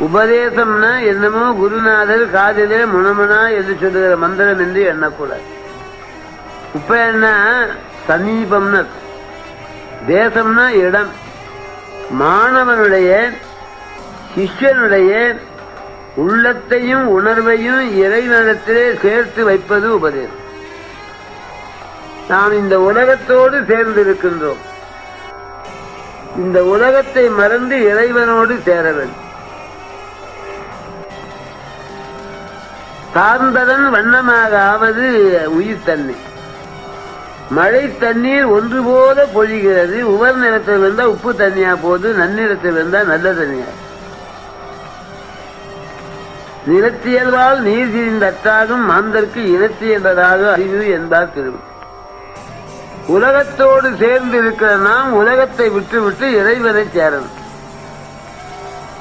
உபதேசம்னா என்னமோ குருநாதர் காதிலே முனமுனா என்று சொல்லுகிற மந்திரம் என்று எண்ணக்கூடாது. இப்ப என்ன? சமீபம்னு. தேசம்னா இடம். மாணவனுடைய சிஷ்யனுடைய உள்ளத்தையும் உணர்வையும் இறைவனத்திலே சேர்த்து வைப்பது உபதேசம். நாம் இந்த உலகத்தோடு சேர்ந்து இருக்கின்றோம் இந்த உலகத்தை மறந்து இறைவனோடு சேர வேண்டும். சார்ந்ததன் வண்ணமாக ஆவது உயிர் தன்மை மழை தண்ணீர் ஒன்று போல பொழிகிறது. உவர் நிறத்தில் வந்தா உப்பு தண்ணியா போகுது நன்னிறத்தில் வந்தா நல்ல தண்ணியா? நிலத்தியல்வால் நீர் திரிந்தற்றாகும் மாந்தற்கு இனத்தியல்வதாக அறிவு என்பார் திருவள்ளுவர். உலகத்தோடு சேர்ந்து இருக்கிற நாம் உலகத்தை விட்டு விட்டு இறைவனை சேரணும்.